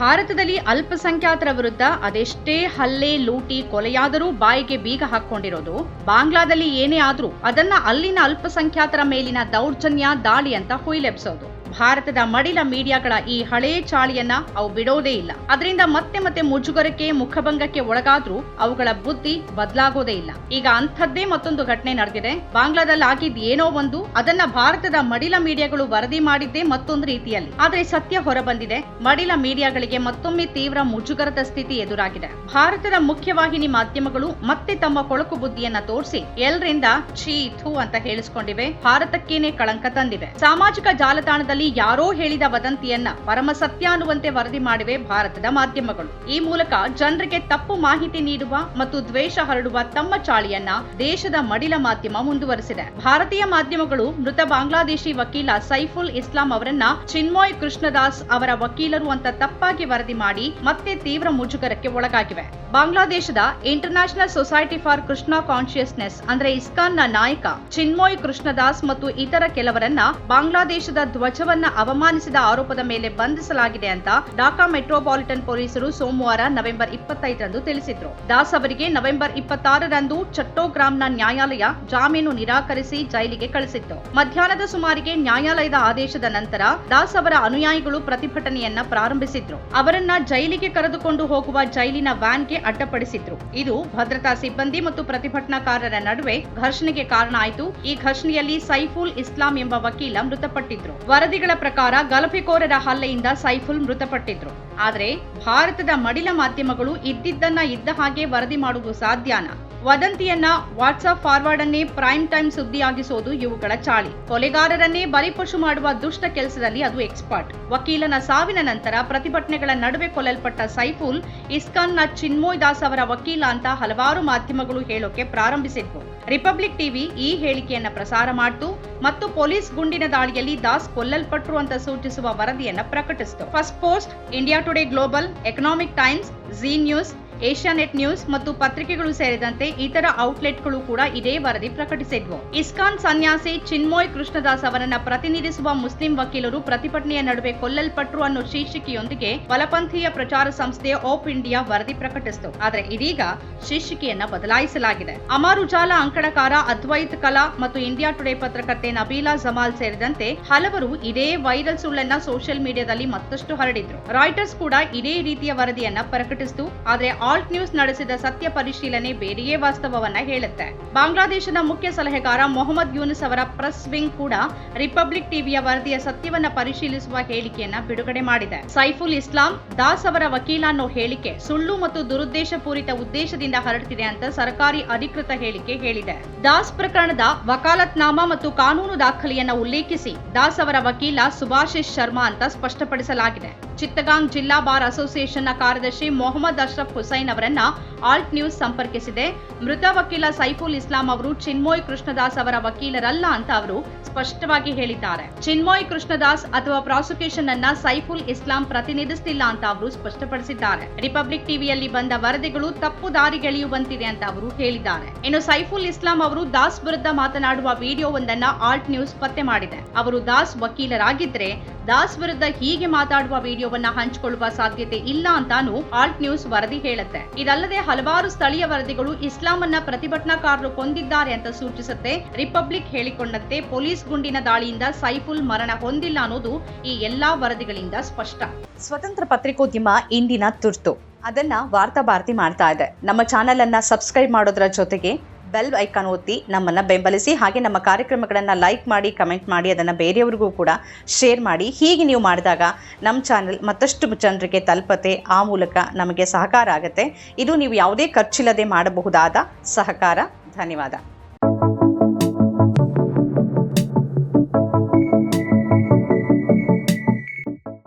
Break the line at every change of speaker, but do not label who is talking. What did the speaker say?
ಭಾರತದಲ್ಲಿ ಅಲ್ಪಸಂಖ್ಯಾತರ ವಿರುದ್ಧ ಅದೆಷ್ಟೇ ಹಲ್ಲೆ, ಲೂಟಿ, ಕೊಲೆಯಾದರೂ ಬಾಯಿಗೆ ಬೀಗ ಹಾಕೊಂಡಿರೋದು ಬಾಂಗ್ಲಾದಲ್ಲಿ ಏನೇ ಆದ್ರೂ ಅದನ್ನ ಅಲ್ಲಿನ ಅಲ್ಪಸಂಖ್ಯಾತರ ಮೇಲಿನ ದೌರ್ಜನ್ಯ, ದಾಳಿ ಅಂತ ಹುಯಿಲೆಬ್ಸೋದು. ಭಾರತದ ಮಡಿಲ ಮೀಡಿಯಾಗಳ ಈ ಹಳೇ ಚಾಳಿಯನ್ನ ಅವು ಬಿಡೋದೇ ಇಲ್ಲ. ಅದರಿಂದ ಮತ್ತೆ ಮತ್ತೆ ಮುಜುಗರಕ್ಕೆ, ಮುಖಭಂಗಕ್ಕೆ ಒಳಗಾದ್ರೂ ಅವುಗಳ ಬುದ್ಧಿ ಬದಲಾಗೋದೇ ಇಲ್ಲ. ಈಗ ಅಂಥದ್ದೇ ಮತ್ತೊಂದು ಘಟನೆ ನಡೆದಿದೆ. ಬಾಂಗ್ಲಾದಲ್ಲಿ ಆಗಿದ್ ಏನೋ ಒಂದು, ಅದನ್ನ ಭಾರತದ ಮಡಿಲ ಮೀಡಿಯಾಗಳು ವರದಿ ಮಾಡಿದ್ದೇ ಮತ್ತೊಂದು ರೀತಿಯಲ್ಲಿ. ಆದ್ರೆ ಸತ್ಯ ಹೊರಬಂದಿದೆ. ಮಡಿಲ ಮೀಡಿಯಾಗಳಿಗೆ ಮತ್ತೊಮ್ಮೆ ತೀವ್ರ ಮುಜುಗರದ ಸ್ಥಿತಿ ಎದುರಾಗಿದೆ. ಭಾರತದ ಮುಖ್ಯವಾಹಿನಿ ಮಾಧ್ಯಮಗಳು ಮತ್ತೆ ತಮ್ಮ ಕೊಳಕು ಬುದ್ಧಿಯನ್ನ ತೋರಿಸಿ ಎಲ್ರಿಂದ ಛೀ ಥೂ ಅಂತ ಹೇಳಿಸ್ಕೊಂಡಿವೆ. ಭಾರತಕ್ಕೇನೆ ಕಳಂಕ ತಂದಿವೆ. ಸಾಮಾಜಿಕ ಜಾಲತಾಣದಲ್ಲಿ ಯಾರೋ ಹೇಳಿದ ವದಂತಿಯನ್ನ ಪರಮ ಸತ್ಯ ಅನ್ನುವಂತೆ ವರದಿ ಮಾಡಿವೆ ಭಾರತದ ಮಾಧ್ಯಮಗಳು. ಈ ಮೂಲಕ ಜನರಿಗೆ ತಪ್ಪು ಮಾಹಿತಿ ನೀಡುವ ಮತ್ತು ದ್ವೇಷ ಹರಡುವ ತಮ್ಮ ಚಾಳಿಯನ್ನ ದೇಶದ ಮಡಿಲ ಮಾಧ್ಯಮ ಮುಂದುವರೆಸಿದೆ. ಭಾರತೀಯ ಮಾಧ್ಯಮಗಳು ಮೃತ ಬಾಂಗ್ಲಾದೇಶಿ ವಕೀಲ ಸೈಫುಲ್ ಇಸ್ಲಾಂ ಅವರನ್ನ ಚಿನ್ಮೋಯ್ ಕೃಷ್ಣದಾಸ್ ಅವರ ವಕೀಲರು ಅಂತ ತಪ್ಪಾಗಿ ವರದಿ ಮಾಡಿ ಮತ್ತೆ ತೀವ್ರ ಮುಜುಗರಕ್ಕೆ ಒಳಗಾಗಿವೆ. ಬಾಂಗ್ಲಾದೇಶದ international society for Krishna consciousness ಅಂದ್ರೆ ಇಸ್ಕಾನ್ನ ನಾಯಕ ಚಿನ್ಮೋಯ್ ಕೃಷ್ಣದಾಸ್ ಮತ್ತು ಇತರ ಕೆಲವರನ್ನ ಬಾಂಗ್ಲಾದೇಶದ ಧ್ವಜವನ್ನ ಅವಮಾನಿಸಿದ ಆರೋಪದ ಮೇಲೆ ಬಂಧಿಸಲಾಗಿದೆ ಅಂತ ಢಾಕಾ ಮೆಟ್ರೋಪಾಲಿಟನ್ ಪೊಲೀಸರು ಸೋಮವಾರ ನವೆಂಬರ್ ಇಪ್ಪತ್ತೈದರಂದು ತಿಳಿಸಿದ್ರು. ದಾಸ್ ಅವರಿಗೆ ನವೆಂಬರ್ ಇಪ್ಪತ್ತಾರರಂದು ಚಟ್ಟೋಗ್ರಾಂನ ನ್ಯಾಯಾಲಯ ಜಾಮೀನು ನಿರಾಕರಿಸಿ ಜೈಲಿಗೆ ಕಳಿಸಿತ್ತು. ಮಧ್ಯಾಹ್ನದ ಸುಮಾರಿಗೆ ನ್ಯಾಯಾಲಯದ ಆದೇಶದ ನಂತರ ದಾಸ್ ಅವರ ಅನುಯಾಯಿಗಳು ಪ್ರತಿಭಟನೆಯನ್ನ ಪ್ರಾರಂಭಿಸಿದ್ರು. ಅವರನ್ನ ಜೈಲಿಗೆ ಕರೆದುಕೊಂಡು ಹೋಗುವ ಜೈಲಿನ ವ್ಯಾನ್ಗೆ ಅಡ್ಡಪಡಿಸಿದ್ರು. ಇದು ಭದ್ರತಾ ಸಿಬ್ಬಂದಿ ಮತ್ತು ಪ್ರತಿಭಟನಾಕಾರರ ನಡುವೆ ಘರ್ಷಣೆಗೆ ಕಾರಣ ಆಯಿತು. ಈ ಘರ್ಷಣೆಯಲ್ಲಿ ಸೈಫುಲ್ ಇಸ್ಲಾಂ ಎಂಬ ವಕೀಲ ಮೃತಪಟ್ಟಿದ್ರು. ವರದಿಗಳ ಪ್ರಕಾರ ಗಲಭೆಕೋರರ ಹಲ್ಲೆಯಿಂದ ಸೈಫುಲ್ ಮೃತಪಟ್ಟಿದ್ರು. ಆದರೆ ಭಾರತದ ಮಡಿಲ ಮಾಧ್ಯಮಗಳು ಇದ್ದಿದ್ದನ್ನ ಇದ್ದ ಹಾಗೆ ವರದಿ ಮಾಡುವುದು ಸಾಧ್ಯನಾ? ವದಂತಿಯನ್ನ ವಾಟ್ಸ್ಆಪ್ ಫಾರ್ವರ್ಡ್ ಅನ್ನೇ ಪ್ರೈಮ್ ಟೈಮ್ ಸುದ್ದಿಯಾಗಿಸೋದು ಇವುಗಳ ಚಾಳಿ. ಕೊಲೆಗಾರರನ್ನೇ ಬಲಿಪಶು ಮಾಡುವ ದುಷ್ಟ ಕೆಲಸದಲ್ಲಿ ಅದು ಎಕ್ಸ್ಪರ್ಟ್ ವಕೀಲನ ಸಾವಿನ ನಂತರ ಪ್ರತಿಭಟನೆಗಳ ನಡುವೆ ಕೊಲ್ಲಲ್ಪಟ್ಟ ಸೈಫುಲ್ ಇಸ್ಕಾನ್ನ ಚಿನ್ಮೋಯ್ ದಾಸ್ ಅವರ ವಕೀಲ ಅಂತ ಹಲವಾರು ಮಾಧ್ಯಮಗಳು ಹೇಳೋಕೆ ಪ್ರಾರಂಭಿಸಿದ್ವು. ರಿಪಬ್ಲಿಕ್ ಟಿವಿ ಈ ಹೇಳಿಕೆಯನ್ನ ಪ್ರಸಾರ ಮಾಡಿತು ಮತ್ತು ಪೊಲೀಸ್ ಗುಂಡಿನ ದಾಳಿಯಲ್ಲಿ ದಾಸ್ ಕೊಲ್ಲಲ್ಪಟ್ಟರು ಅಂತ ಸೂಚಿಸುವ ವರದಿಯನ್ನ ಪ್ರಕಟಿಸಿತು. Firstpost, India Today Global, Economic Times Zee News Asianet News ಮತ್ತು ಪತ್ರಿಕೆಗಳು ಸೇರಿದಂತೆ ಇತರ ಔಟ್ಲೆಟ್ಗಳು ಕೂಡ ಇದೇ ವರದಿ ಪ್ರಕಟಿಸಿದ್ವು. ಇಸ್ಕಾನ್ ಸನ್ಯಾಸಿ ಚಿನ್ಮೋಯ್ ಕೃಷ್ಣದಾಸ್ ಅವರನ್ನ ಪ್ರತಿನಿಧಿಸುವ ಮುಸ್ಲಿಂ ವಕೀಲರು ಪ್ರತಿಭಟನೆಯ ನಡುವೆ ಕೊಲ್ಲಲ್ಪಟ್ರು ಅನ್ನೋ ಶೀರ್ಷಿಕೆಯೊಂದಿಗೆ ಬಲಪಂಥೀಯ ಪ್ರಚಾರ ಸಂಸ್ಥೆ ಆಫ್ ಇಂಡಿಯಾ ವರದಿ ಪ್ರಕಟಿಸಿತು. ಆದರೆ ಇದೀಗ ಶೀರ್ಷಿಕೆಯನ್ನ ಬದಲಾಯಿಸಲಾಗಿದೆ. ಅಮರ್ ಉಜಾಲಾ ಅಂಕಣಕಾರ ಅದ್ವೈತ್ ಕಲಾ ಮತ್ತು ಇಂಡಿಯಾ ಟುಡೇ ಪತ್ರಕರ್ತೆ ನಬೀಲಾ ಜಮಾಲ್ ಸೇರಿದಂತೆ ಹಲವರು ಇದೇ ವೈರಲ್ ಸುಳ್ಳನ್ನ ಸೋಷಿಯಲ್ ಮೀಡಿಯಾದಲ್ಲಿ ಮತ್ತಷ್ಟು ಹರಡಿದ್ರು. ರಾಯ್ಟರ್ಸ್ ಕೂಡ ಇದೇ ರೀತಿಯ ವರದಿಯನ್ನ ಪ್ರಕಟಿಸಿತು. ಆದ್ರೆ ಆಲ್ಟ್ ನ್ಯೂಸ್ ನಡೆಸಿದ ಸತ್ಯ ಪರಿಶೀಲನೆ ಬೇರೆಯೇ ವಾಸ್ತವವನ್ನ ಹೇಳುತ್ತೆ. ಬಾಂಗ್ಲಾದೇಶದ ಮುಖ್ಯ ಸಲಹೆಗಾರ ಮೊಹಮ್ಮದ್ ಯೂನಿಸ್ ಅವರ ಪ್ರೆಸ್ ವಿಂಗ್ ಕೂಡ ರಿಪಬ್ಲಿಕ್ ಟಿವಿಯ ವರದಿಯ ಸತ್ಯವನ್ನ ಪರಿಶೀಲಿಸುವ ಹೇಳಿಕೆಯನ್ನ ಬಿಡುಗಡೆ ಮಾಡಿದೆ. ಸೈಫುಲ್ ಇಸ್ಲಾಂ, ದಾಸ್ ಅವರ ವಕೀಲ ಅನ್ನೋ ಹೇಳಿಕೆ ಸುಳ್ಳು ಮತ್ತು ದುರುದ್ದೇಶಪೂರಿತ ಉದ್ದೇಶದಿಂದ ಹರಡ್ತಿದೆ ಅಂತ ಸರ್ಕಾರಿ ಅಧಿಕೃತ ಹೇಳಿಕೆ ಹೇಳಿದೆ. ದಾಸ್ ಪ್ರಕರಣದ ವಕಾಲತ್ನಾಮ ಮತ್ತು ಕಾನೂನು ದಾಖಲೆಯನ್ನ ಉಲ್ಲೇಖಿಸಿ ದಾಸ್ ಅವರ ವಕೀಲ ಸುಭಾಷಿಶ್ ಶರ್ಮಾ ಅಂತ ಸ್ಪಷ್ಟಪಡಿಸಲಾಗಿದೆ. ಚಿತ್ತಗಾಂಗ್ ಜಿಲ್ಲಾ ಬಾರ್ ಅಸೋಸಿಯೇಷನ್ನ ಕಾರ್ಯದರ್ಶಿ ಮೊಹಮ್ಮದ್ ಅಶ್ರಫ್ ಹುಸೈನ್ ಅವರನ್ನ ಆಲ್ಟ್ ನ್ಯೂಸ್ ಸಂಪರ್ಕಿಸಿದೆ. ಮೃತ ವಕೀಲ ಸೈಫುಲ್ ಇಸ್ಲಾಂ ಅವರು ಚಿನ್ಮೋಯ್ ಕೃಷ್ಣದಾಸ್ ಅವರ ವಕೀಲರಲ್ಲ ಅಂತ ಅವರು ಸ್ಪಷ್ಟವಾಗಿ ಹೇಳಿದ್ದಾರೆ. ಚಿನ್ಮೋಯ್ ಕೃಷ್ಣದಾಸ್ ಅಥವಾ ಪ್ರಾಸಿಕ್ಯೂಷನ್ ಅನ್ನ ಸೈಫುಲ್ ಇಸ್ಲಾಂ ಪ್ರತಿನಿಧಿಸುತ್ತಿಲ್ಲ ಅಂತ ಅವರು ಸ್ಪಷ್ಟಪಡಿಸಿದ್ದಾರೆ. ರಿಪಬ್ಲಿಕ್ ಟಿವಿಯಲ್ಲಿ ಬಂದ ವರದಿಗಳು ತಪ್ಪು ದಾರಿಗೆಳೆಯುವಂತಿದೆ ಅಂತ ಅವರು ಹೇಳಿದ್ದಾರೆ. ಇನ್ನು ಸೈಫುಲ್ ಇಸ್ಲಾಂ ಅವರು ದಾಸ್ ವಿರುದ್ಧ ಮಾತನಾಡುವ ವಿಡಿಯೋವೊಂದನ್ನ ಆಲ್ಟ್ ನ್ಯೂಸ್ ಪತ್ತೆ ಮಾಡಿದೆ. ಅವರು ದಾಸ್ ವಕೀಲರಾಗಿದ್ರೆ ದಾಸ್ ವಿರುದ್ಧ ಹೀಗೆ ಮಾತಾಡುವ ವಿಡಿಯೋವನ್ನ ಹಂಚಿಕೊಳ್ಳುವ ಸಾಧ್ಯತೆ ಇಲ್ಲ ಅಂತಾನು ಆಲ್ಟ್ ನ್ಯೂಸ್ ವರದಿ ಹೇಳುತ್ತೆ. ಇದಲ್ಲದೆ ಹಲವಾರು ಸ್ಥಳೀಯ ವರದಿಗಳು ಇಸ್ಲಾಂ ಅನ್ನ ಪ್ರತಿಭಟನಾಕಾರರು ಕೊಂದಿದ್ದಾರೆ ಅಂತ ಸೂಚಿಸುತ್ತೆ. ರಿಪಬ್ಲಿಕ್ ಹೇಳಿಕೊಂಡಂತೆ ಪೊಲೀಸ್ ಗುಂಡಿನ ದಾಳಿಯಿಂದ ಸೈಫುಲ್ ಮರಣ ಹೊಂದಿಲ್ಲ ಅನ್ನೋದು ಈ ಎಲ್ಲಾ ವರದಿಗಳಿಂದ ಸ್ಪಷ್ಟ.
ಸ್ವತಂತ್ರ ಪತ್ರಿಕೋದ್ಯಮ ಇಂದಿನ ತುರ್ತು. ಅದನ್ನ ವಾರ್ತಾ ಭಾರತಿ ಮಾಡ್ತಾ ಇದೆ. ನಮ್ಮ ಚಾನೆಲ್ ಅನ್ನ ಸಬ್ಸ್ಕ್ರೈಬ್ ಮಾಡೋದ್ರ ಜೊತೆಗೆ ಬೆಲ್ ಐಕಾನ್ ಒತ್ತಿ ನಮ್ಮನ್ನ ಬೆಂಬಲಿಸಿ ಹಾಗೆ ನಮ್ಮ ಕಾರ್ಯಕ್ರಮಗಳನ್ನು ಲೈಕ್ ಮಾಡಿ ಕಮೆಂಟ್ ಮಾಡಿ, ಅದನ್ನು ಬೇರೆಯವ್ರಿಗೂ ಕೂಡ ಶೇರ್ ಮಾಡಿ. ಹೀಗೆ ನೀವು ಮಾಡಿದಾಗ ನಮ್ಮ ಚಾನೆಲ್ ಮತ್ತಷ್ಟು ಜನರಿಗೆ ತಲುಪತೆ, ಆ ಮೂಲಕ ನಮಗೆ ಸಹಕಾರ ಆಗುತ್ತೆ. ಇದು ನೀವು ಯಾವುದೇ ಖರ್ಚಿಲ್ಲದೆ ಮಾಡಬಹುದಾದ ಸಹಕಾರ. ಧನ್ಯವಾದ.